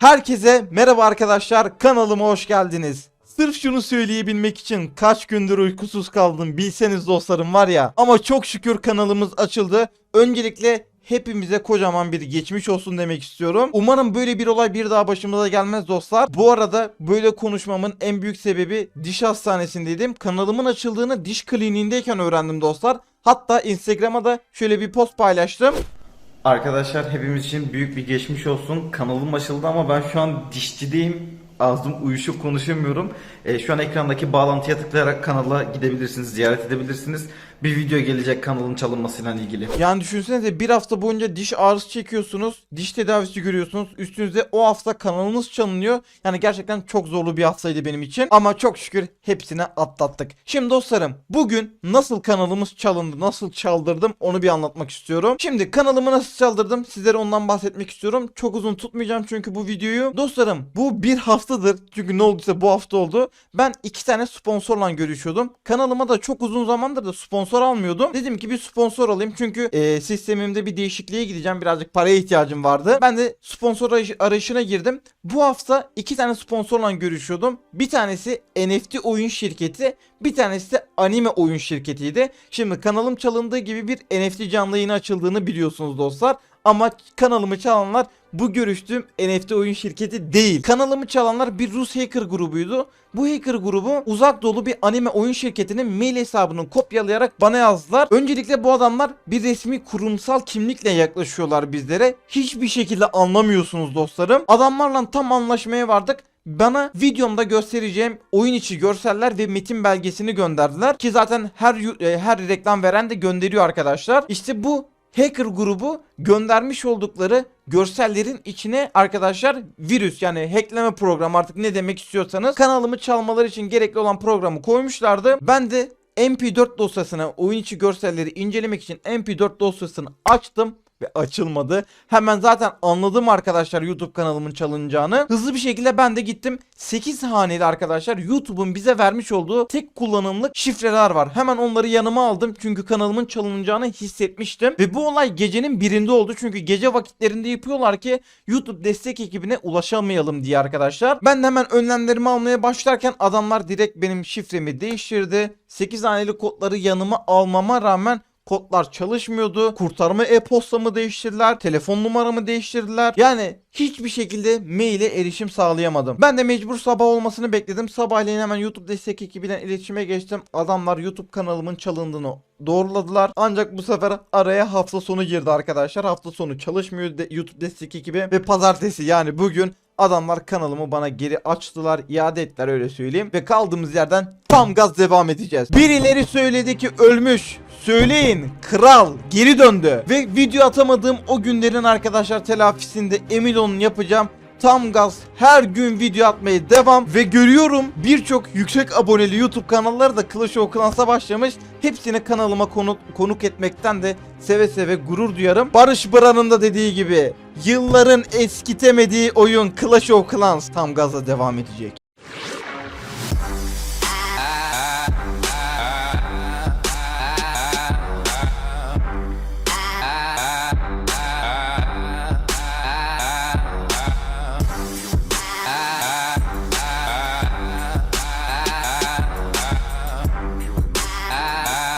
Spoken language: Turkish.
Herkese merhaba arkadaşlar kanalıma hoş geldiniz. Sırf şunu söyleyebilmek için kaç gündür uykusuz kaldım bilseniz dostlarım var ya. Ama çok şükür kanalımız açıldı. Öncelikle hepimize kocaman bir geçmiş olsun demek istiyorum. Umarım böyle bir olay bir daha başımıza gelmez dostlar. Bu arada böyle konuşmamın en büyük sebebi diş hastanesindeydim. Kanalımın açıldığını diş kliniğindeyken öğrendim dostlar. Hatta Instagram'a da şöyle bir post paylaştım. Arkadaşlar hepimiz için büyük bir geçmiş olsun. Kanalım açıldı ama ben şu an dişçideyim. Ağzım uyuşup konuşamıyorum. E, şu an ekrandaki bağlantıya tıklayarak kanala gidebilirsiniz, ziyaret edebilirsiniz. Bir video gelecek kanalın çalınmasıyla ilgili. Yani düşünsenize bir hafta boyunca diş ağrısı çekiyorsunuz, diş tedavisi görüyorsunuz. Üstünüzde o hafta kanalınız çalınıyor. Yani gerçekten çok zorlu bir haftaydı benim için. Ama çok şükür hepsini atlattık. Şimdi dostlarım bugün nasıl kanalımız çalındı, nasıl çaldırdım onu bir anlatmak istiyorum. Şimdi kanalımı nasıl çaldırdım sizlere ondan bahsetmek istiyorum. Çok uzun tutmayacağım çünkü bu videoyu. Dostlarım bu bir haftadır çünkü ne olduysa bu hafta oldu. Ben iki tane sponsorla görüşüyordum. Kanalıma da çok uzun zamandır da sponsor almıyordum. Dedim ki bir sponsor alayım çünkü e, sistemimde bir değişikliğe gideceğim. Birazcık paraya ihtiyacım vardı. Ben de sponsor arayış- arayışına girdim. Bu hafta iki tane sponsorla görüşüyordum. Bir tanesi NFT oyun şirketi, bir tanesi de anime oyun şirketiydi. Şimdi kanalım çalındığı gibi bir NFT canlı yayını açıldığını biliyorsunuz dostlar. Ama kanalımı çalanlar bu görüştüğüm NFT oyun şirketi değil. Kanalımı çalanlar bir Rus hacker grubuydu. Bu hacker grubu uzak dolu bir anime oyun şirketinin mail hesabını kopyalayarak bana yazdılar. Öncelikle bu adamlar bir resmi kurumsal kimlikle yaklaşıyorlar bizlere. Hiçbir şekilde anlamıyorsunuz dostlarım. Adamlarla tam anlaşmaya vardık bana videomda göstereceğim oyun içi görseller ve metin belgesini gönderdiler ki zaten her e, her reklam veren de gönderiyor arkadaşlar. İşte bu hacker grubu göndermiş oldukları görsellerin içine arkadaşlar virüs yani hackleme programı artık ne demek istiyorsanız kanalımı çalmaları için gerekli olan programı koymuşlardı. Ben de MP4 dosyasına oyun içi görselleri incelemek için MP4 dosyasını açtım ve açılmadı. Hemen zaten anladım arkadaşlar YouTube kanalımın çalınacağını. Hızlı bir şekilde ben de gittim. 8 haneli arkadaşlar YouTube'un bize vermiş olduğu tek kullanımlık şifreler var. Hemen onları yanıma aldım çünkü kanalımın çalınacağını hissetmiştim. Ve bu olay gecenin birinde oldu çünkü gece vakitlerinde yapıyorlar ki YouTube destek ekibine ulaşamayalım diye arkadaşlar. Ben de hemen önlemlerimi almaya başlarken adamlar direkt benim şifremi değiştirdi. 8 haneli kodları yanıma almama rağmen kodlar çalışmıyordu. Kurtarma e-postamı değiştirdiler. Telefon numaramı değiştirdiler. Yani hiçbir şekilde maile erişim sağlayamadım. Ben de mecbur sabah olmasını bekledim. Sabahleyin hemen YouTube destek ekibiyle iletişime geçtim. Adamlar YouTube kanalımın çalındığını doğruladılar. Ancak bu sefer araya hafta sonu girdi arkadaşlar. Hafta sonu çalışmıyor de- YouTube destek ekibi ve pazartesi yani bugün Adamlar kanalımı bana geri açtılar, iade ettiler öyle söyleyeyim. Ve kaldığımız yerden tam gaz devam edeceğiz. Birileri söyledi ki ölmüş. Söyleyin kral geri döndü. Ve video atamadığım o günlerin arkadaşlar telafisinde emin olun yapacağım. Tam gaz her gün video atmaya devam ve görüyorum birçok yüksek aboneli YouTube kanalları da Clash of Clans'a başlamış. Hepsini kanalıma konuk, konuk etmekten de seve seve gurur duyarım. Barış Bıra'nın da dediği gibi yılların eskitemediği oyun Clash of Clans tam gazla devam edecek.